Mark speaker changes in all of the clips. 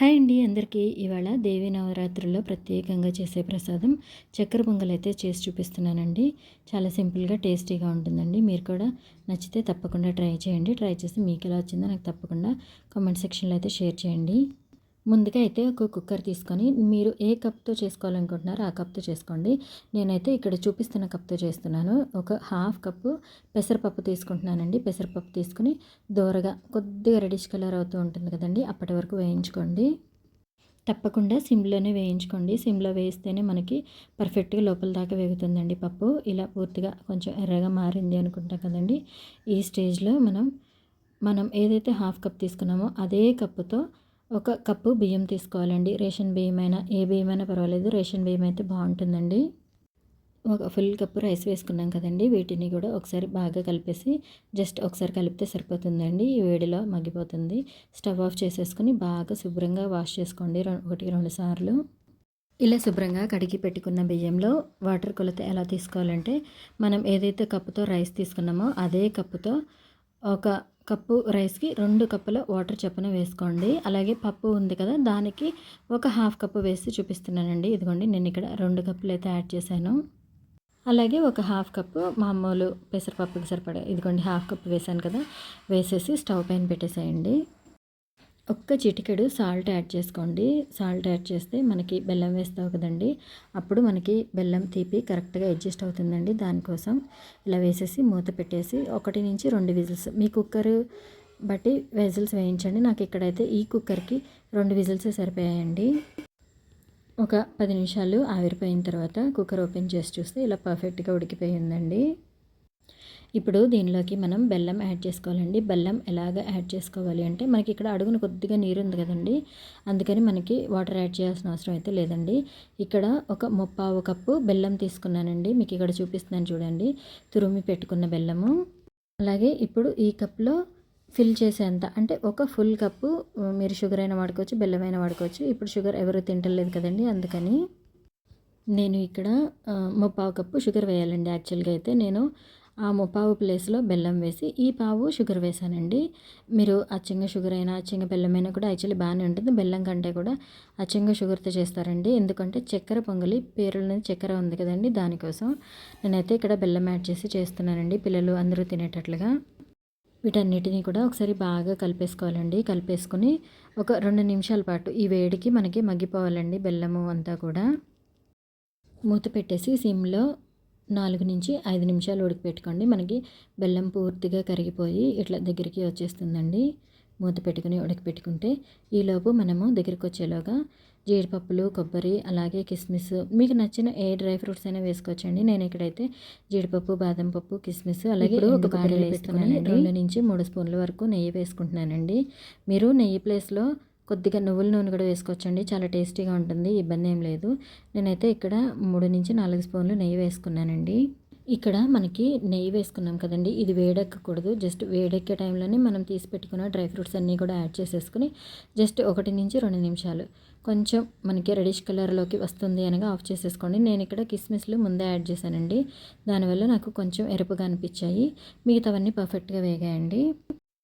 Speaker 1: Hi అండి అందరికీ. ఇవాళ దేవి నవరాత్రుల్లో ప్రత్యేకంగా చేసే ప్రసాదం చక్కెర పొంగల్ అయితే చేసి చూపిస్తున్నానండి. చాలా సింపుల్గా టేస్టీగా ఉంటుందండి. మీరు కూడా నచ్చితే తప్పకుండా ట్రై చేయండి. ట్రై చేసి మీకు ఎలా వచ్చిందో నాకు తప్పకుండా కామెంట్ సెక్షన్లో అయితే షేర్ చేయండి. ముందుగా అయితే ఒక కుక్కర్ తీసుకొని మీరు ఏ కప్తో చేసుకోవాలనుకుంటున్నారో ఆ కప్తో చేసుకోండి. నేనైతే ఇక్కడ చూపిస్తున్న కప్తో చేస్తున్నాను. ఒక హాఫ్ కప్పు పెసరపప్పు తీసుకుంటున్నానండి. పెసరపప్పు తీసుకుని దూరగా కొద్దిగా రెడిష్ కలర్ అవుతూ ఉంటుంది కదండి అప్పటి వరకు వేయించుకోండి. తప్పకుండా సిమ్లోనే వేయించుకోండి. సిమ్లో వేస్తేనే మనకి పర్ఫెక్ట్గా లోపల దాకా వేగుతుందండి పప్పు. ఇలా పూర్తిగా కొంచెం ఎర్రగా మారింది అనుకుంటాం కదండి. ఈ స్టేజ్లో మనం మనం ఏదైతే హాఫ్ కప్ తీసుకున్నామో అదే కప్పుతో ఒక కప్పు బియ్యం తీసుకోవాలండి. రేషన్ బియ్యం అయినా ఏ బియ్యం అయినా పర్వాలేదు. రేషన్ బియ్యం అయితే బాగుంటుందండి. ఒక ఫుల్ కప్పు రైస్ వేసుకున్నాం కదండి. వీటిని కూడా ఒకసారి బాగా కలిపేసి జస్ట్ ఒకసారి కలిపితే సరిపోతుందండి. ఈ వేడిలో మగ్గిపోతుంది. స్టవ్ ఆఫ్ చేసేసుకుని బాగా శుభ్రంగా వాష్ చేసుకోండి. ఒకటి రెండు సార్లు. ఇలా శుభ్రంగా కడిగి పెట్టుకున్న బియ్యంలో వాటర్ కొలత ఎలా తీసుకోవాలంటే మనం ఏదైతే కప్పుతో రైస్ తీసుకున్నామో అదే కప్పుతో ఒక కప్పు రైస్కి రెండు కప్పుల వాటర్ చొప్పున వేసుకోండి. అలాగే పప్పు ఉంది కదా దానికి ఒక హాఫ్ కప్పు వేసి చూపిస్తున్నానండి. ఇదిగోండి నేను ఇక్కడ రెండు కప్పులు అయితే యాడ్ చేశాను. అలాగే ఒక హాఫ్ కప్పు మామూలు పెసరపప్పుకి సరిపడా ఇదిగోండి హాఫ్ కప్పు వేసాను కదా వేసేసి స్టవ్ పైన పెట్టేసేయండి. ఒక్క చిటికెడు సాల్ట్ యాడ్ చేసుకోండి. సాల్ట్ యాడ్ చేస్తే మనకి బెల్లం వేస్తావు కదండి. అప్పుడు మనకి బెల్లం తీపి కరెక్ట్గా అడ్జస్ట్ అవుతుందండి దానికోసం. ఇలా వేసేసి మూత పెట్టేసి ఒకటి నుంచి రెండు విజిల్స్ మీ కుక్కర్ బట్టి విజిల్స్ వేయించండి. నాకు ఇక్కడైతే ఈ కుక్కర్కి రెండు విజిల్స్ సరిపోయాయండి. ఒక పది నిమిషాలు ఆవిరిపోయిన తర్వాత కుక్కర్ ఓపెన్ చేసి చూస్తే ఇలా పర్ఫెక్ట్గా ఉడికిపోయిందండి ఇప్పుడు దీనిలోకి మనం బెల్లం యాడ్ చేసుకోవాలండి. బెల్లం ఎలాగ యాడ్ చేసుకోవాలి అంటే మనకి ఇక్కడ అడుగున కొద్దిగా నీరు ఉంది కదండి. అందుకని మనకి వాటర్ యాడ్ చేయాల్సిన అవసరం అయితే లేదండి. ఇక్కడ ఒక ముప్పావు కప్పు బెల్లం తీసుకున్నానండి. మీకు ఇక్కడ చూపిస్తున్నాను చూడండి. తురుమి పెట్టుకున్న బెల్లము. అలాగే ఇప్పుడు ఈ కప్లో ఫిల్ చేసేంత అంటే ఒక ఫుల్ కప్పు మీరు షుగర్ అయినా వాడుకోవచ్చు బెల్లం అయినా వాడుకోవచ్చు. ఇప్పుడు షుగర్ ఎవరు తింటలేదు కదండి అందుకని నేను ఇక్కడ ముప్పావు కప్పు షుగర్ వేయాలండి. యాక్చువల్గా అయితే నేను ఆ ముప్పావు ప్లేస్లో బెల్లం వేసి ఈ పావు షుగర్ వేసానండి. మీరు అచ్చంగా షుగర్ అయినా అచ్చంగా బెల్లం అయినా కూడా యాక్చువల్లీ బాగానే ఉంటుంది. బెల్లం కంటే కూడా అచ్చంగా షుగర్తో చేస్తారండి. ఎందుకంటే చక్కెర పొంగలి పేరులోనే చక్కెర ఉంది కదండి దానికోసం. నేనైతే ఇక్కడ బెల్లం యాడ్ చేసి చేస్తున్నానండి పిల్లలు అందరూ తినేటట్లుగా. వీటన్నిటిని కూడా ఒకసారి బాగా కలిపేసుకోవాలండి. కలిపేసుకుని ఒక రెండు నిమిషాల పాటు ఈ వేడికి మనకి మగ్గిపోవాలండి బెల్లము అంతా కూడా. మూత పెట్టేసి సిమ్లో నాలుగు నుంచి ఐదు నిమిషాలు ఉడికిపెట్టుకోండి. మనకి బెల్లం పూర్తిగా కరిగిపోయి ఇట్లా దగ్గరికి వచ్చేస్తుందండి. మూత పెట్టుకుని ఉడకపెట్టుకుంటే ఈలోపు మనము దగ్గరికి వచ్చేలోగా జీడిపప్పులు కొబ్బరి అలాగే కిస్మిస్. మీకు నచ్చిన ఏ డ్రై ఫ్రూట్స్ అయినా వేసుకోవచ్చండి. నేను ఇక్కడైతే జీడిపప్పు బాదం పప్పు కిస్మిస్ అలాగే ఒక బాడీ వేసుకున్నాను రెండు నుంచి మూడు స్పూన్ల వరకు నెయ్యి వేసుకుంటున్నానండి. మీరు నెయ్యి ప్లేస్లో కొద్దిగా నువ్వుల నూనె కూడా వేసుకోవచ్చండి. చాలా టేస్టీగా ఉంటుంది. ఇబ్బంది ఏం లేదు. నేనైతే ఇక్కడ మూడు నుంచి నాలుగు స్పూన్లు నెయ్యి వేసుకున్నానండి. ఇక్కడ మనకి నెయ్యి వేసుకున్నాం కదండి. ఇది వేడెక్కకూడదు. జస్ట్ వేడెక్కే టైంలోనే మనం తీసి పెట్టుకున్న డ్రై ఫ్రూట్స్ అన్నీ కూడా యాడ్ చేసేసుకుని జస్ట్ ఒకటి నుంచి రెండు నిమిషాలు. కొంచెం మనకి రెడిష్ కలర్లోకి వస్తుంది అనగా ఆఫ్ చేసేసుకోండి. నేను ఇక్కడ కిస్మిస్లు ముందే యాడ్ చేశానండి. దానివల్ల నాకు కొంచెం ఎరుపుగా అనిపించాయి. మిగతావన్నీ పర్ఫెక్ట్గా వేగాయండి.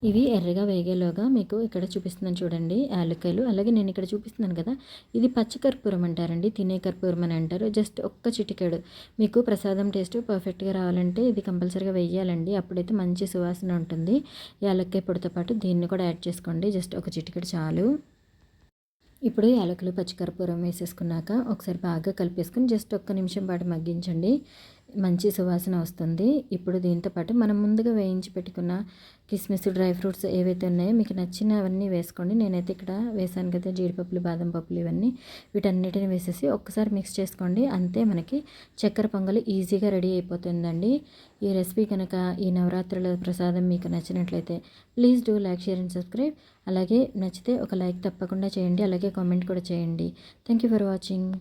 Speaker 1: ఇవి ఎర్రగా వేగేలోగా మీకు ఇక్కడ చూపిస్తున్నాను చూడండి యాలక్కాయలు అలాగే నేను ఇక్కడ చూపిస్తున్నాను కదా ఇది పచ్చి కర్పూరం అంటారండి తినే కర్పూరం అని అంటారు. జస్ట్ ఒక్క చిటికెడు. మీకు ప్రసాదం టేస్ట్ పర్ఫెక్ట్గా రావాలంటే ఇది కంపల్సరీగా వేయాలండి. అప్పుడైతే మంచి సువాసన ఉంటుంది. యాలక్కాయ పొడితో పాటు దీన్ని కూడా యాడ్ చేసుకోండి. జస్ట్ ఒక చిటికెడు చాలు. ఇప్పుడు యాలకులు పచ్చికర్పూరం వేసేసుకున్నాక ఒకసారి బాగా కలిపేసుకుని జస్ట్ ఒక్క నిమిషం పాటు మగ్గించండి. మంచి సువాసన వస్తుంది. ఇప్పుడు దీంతో పాటు మనం ముందుగా వేయించి పెట్టుకున్న కిస్మిస్ డ్రై ఫ్రూట్స్ ఏవైతే ఉన్నాయో మీకు నచ్చినవన్నీ వేసుకోండి. నేనైతే ఇక్కడ వేసాను కదా జీడిపప్పులు బాదం పప్పులు ఇవన్నీ. వీటన్నిటిని వేసేసి ఒక్కసారి మిక్స్ చేసుకోండి. అంతే మనకి చక్కెర పొంగలి ఈజీగా రెడీ అయిపోతుందండి. ఈ రెసిపీ కనుక ఈ నవరాత్రుల ప్రసాదం మీకు నచ్చినట్లయితే please do like share and subscribe. అలాగే నచ్చితే ఒక లైక్ తప్పకుండా చేయండి. అలాగే కామెంట్ కూడా చేయండి. Thank you for watching.